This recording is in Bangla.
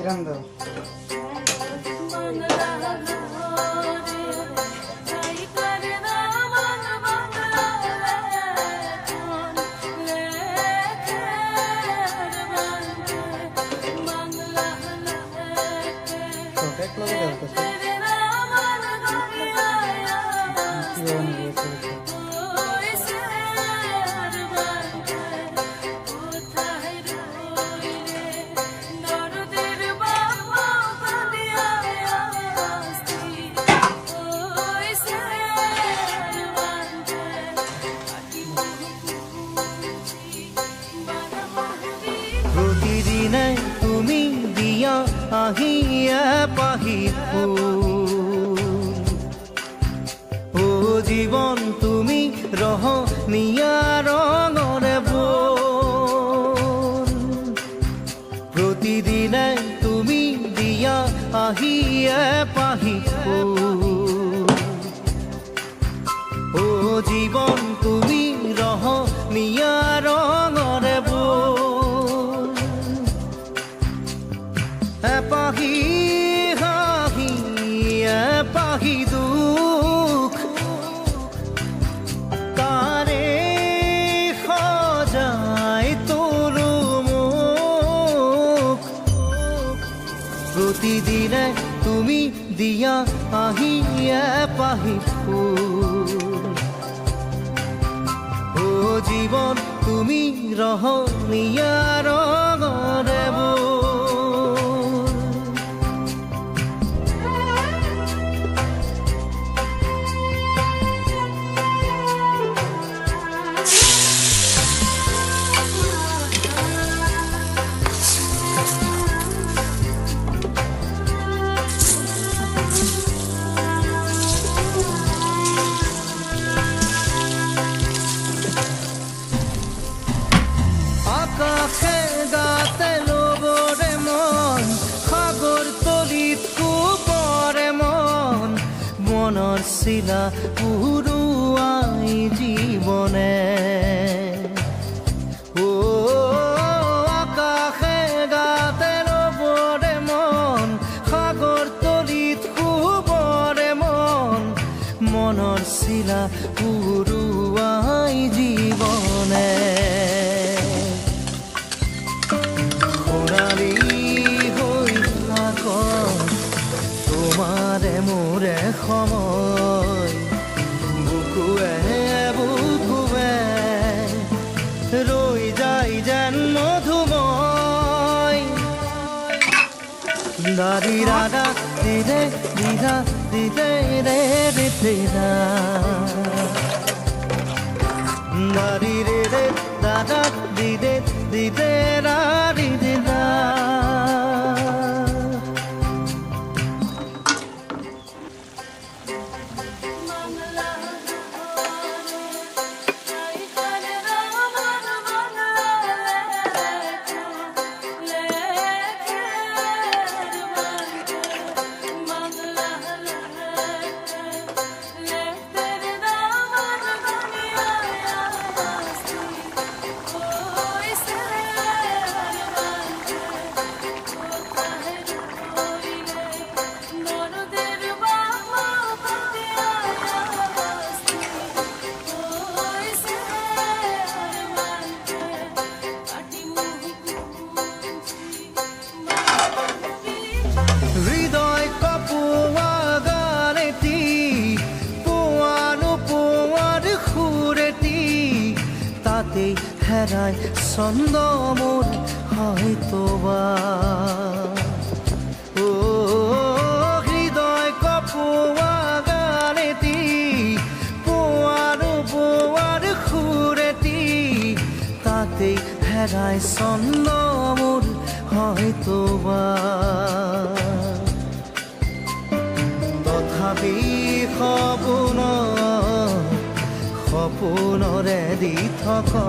কিরণ দাও ছোট এক ৰহনীয়া ৰঙৰে বল প্ৰতিদিনে তুমি দিয়া আহিয়ে পাহি ও জীবন তুমি রহনীয়া রঙরে বল এপাহি প্রতিদিনে তুমি দিয়া আহি পাহি ফুল। ও জীবন তুমি রহনীয়া রঙরে চিলা পুৰুৱাই জীৱনে ও আকাশে গাতে লবৰে মন সাগৰ তলিত কুপৰে মন। মনৰ চিলা পুৰুৱাই জীৱনে সোণালী হৈ থাক তোমাৰে মোৰে সময় दा दी दा दा दी दे दी दा दी दे दे दे दे दा दा दी रे दे दा दा दी दे दी दे दा তাতেই হেৰাই ছন্দ মোৰ হয়তো বা। ও হৃদয় কপোৱা গানেটি পোৱানো পোৱাৰ সুৰেটি তাতেই হেৰাই ছন্দ মোৰ হয়তো বা। তথাপি সপোন সপোনৰে দি থকা